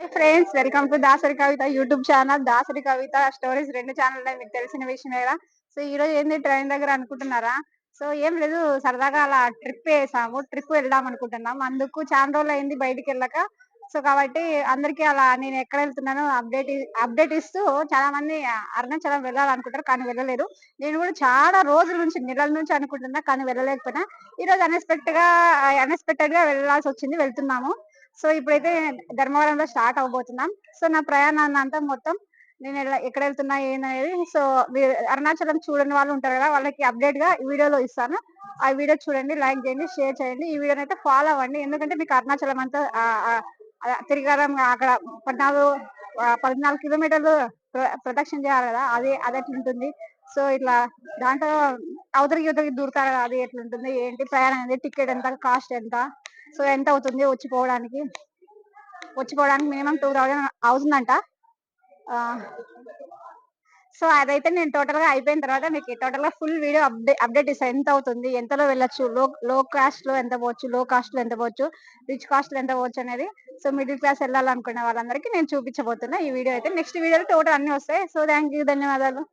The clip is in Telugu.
Friends welcome to Dasari Kavitha YouTube channel Dasari Kavitha stories రెండు ఛానల్ మీకు తెలిసిన విషయమే కదా సో ఈ రోజు ఏంది ట్రైన్ దగ్గర అనుకుంటున్నారా? సో ఏం లేదు సరదాగా అలా ట్రిప్ వేసాము. ట్రిప్ వెళ్దాం అనుకుంటున్నాం. అందుకు చాలా రోజులు అయింది బయటికి వెళ్ళక. సో కాబట్టి అందరికీ అలా నేను ఎక్కడ వెళ్తున్నానో అప్డేట్ అప్డేట్ ఇస్తూ చాలా మంది అరుణాచలం వెళ్ళాలనుకుంటారు కానీ వెళ్ళలేదు. నేను కూడా చాలా రోజుల నుంచి నెలల నుంచి అనుకుంటున్నా కానీ వెళ్ళలేకపోయినా. ఈ రోజు అన్ఎక్స్పెక్టెడ్గా అన్ఎక్స్పెక్టెడ్గా వెళ్ళాల్సి వచ్చింది. వెళ్తున్నాము. సో ఇప్పుడైతే ధర్మవరంలో స్టార్ట్ అవబోతున్నాం. సో నా ప్రయాణాన్ని అంతా మొత్తం నేను ఎక్కడ వెళ్తున్నా ఏంటనేది సో మీరు అరుణాచలం చూడని వాళ్ళు ఉంటారు కదా వాళ్ళకి అప్డేట్గా ఈ వీడియోలో ఇస్తాను. ఆ వీడియో చూడండి లైక్ చేయండి షేర్ చేయండి. ఈ వీడియోని అయితే ఫాలో అవ్వండి. ఎందుకంటే మీకు అరుణాచలం అంతా ఆ, అక్కడ పద్నాలుగు పద్నాలుగు కిలోమీటర్లు ప్ర- ప్రదక్షిణ చేయాలి కదా అది అది ఎట్లుంటుంది సో ఇట్లా దాంట్లో అవతరికి యువతలకి దూరుతారు కదా అది ఎట్లుంటుంది ఏంటి ప్రయాణం అనేది టికెట్ ఎంత కాస్ట్ ఎంత? సో ఎంత అవుతుంది వచ్చిపోవడానికి? వచ్చిపోవడానికి మినిమం టూ థౌజండ్ అవుతుందంట. సో అదైతే నేను టోటల్గా అయిపోయిన తర్వాత మీకు టోటల్గా ఫుల్ వీడియో అప్డేట్ అప్డేట్ ఇస్తాను ఎంత అవుతుంది ఎంతలో వెళ్ళొచ్చు? లో లో కాస్ట్లో ఎంత పోవచ్చు? లో కాస్ట్లో ఎంత పోవచ్చు? రిచ్ కాస్ట్లో ఎంత పోవచ్చు అనేది. సో మిడిల్ క్లాస్ వెళ్ళాలనుకునే వాళ్ళందరికీ నేను చూపించబోతున్నా. ఈ వీడియో అయితే నెక్స్ట్ వీడియోలో టోటల్ అన్ని వస్తాయి. సో థ్యాంక్ యూ ధన్యవాదాలు.